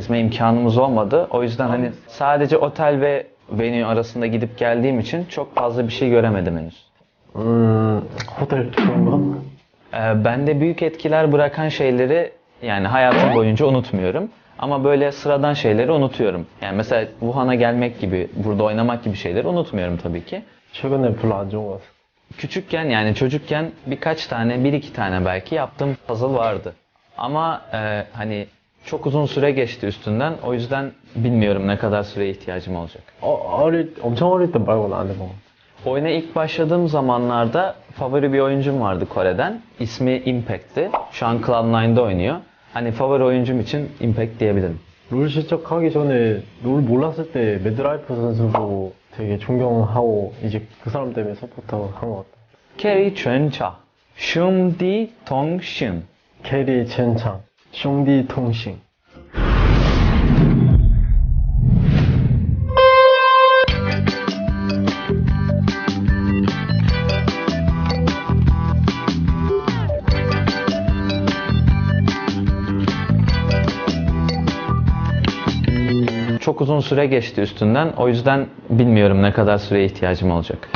gezme imkanımız olmadı. O yüzden hani sadece otel ve venue arasında gidip geldiğim için çok fazla bir şey göremedim henüz. Ee, hmm, hotel ee, Bende büyük etkiler bırakan şeyleri yani hayatım boyunca unutmuyorum. Ama böyle sıradan şeyleri unutuyorum. Yani mesela Wuhan'a gelmek gibi, burada oynamak gibi şeyleri unutmuyorum tabii ki. Çok önemli var. Küçükken yani çocukken birkaç tane, bir iki tane belki yaptığım puzzle vardı. Ama e, hani çok uzun süre geçti üstünden. O yüzden bilmiyorum ne kadar süreye ihtiyacım olacak. 어, 어릴, 엄청 어릴 때 말고는 안 해본 것 같아. Oyuna ilk başladığım zamanlarda favori bir oyuncum vardı Kore'den. İsmi Impact'ti. Şu an Cloud9'da oynuyor. Hani favori oyuncum için Impact diyebilirim. 롤 시작하기 전에 롤 몰랐을 때 매드라이프 선수도 되게 존경하고 이제 그 사람 때문에 서포터 한 것 같아. Kerry Chuncha, Shumdi Tongshun. 캐리 첸창, 兄弟同行。Çok uzun süre geçti üstünden. O yüzden bilmiyorum ne kadar süreye ihtiyacım olacak.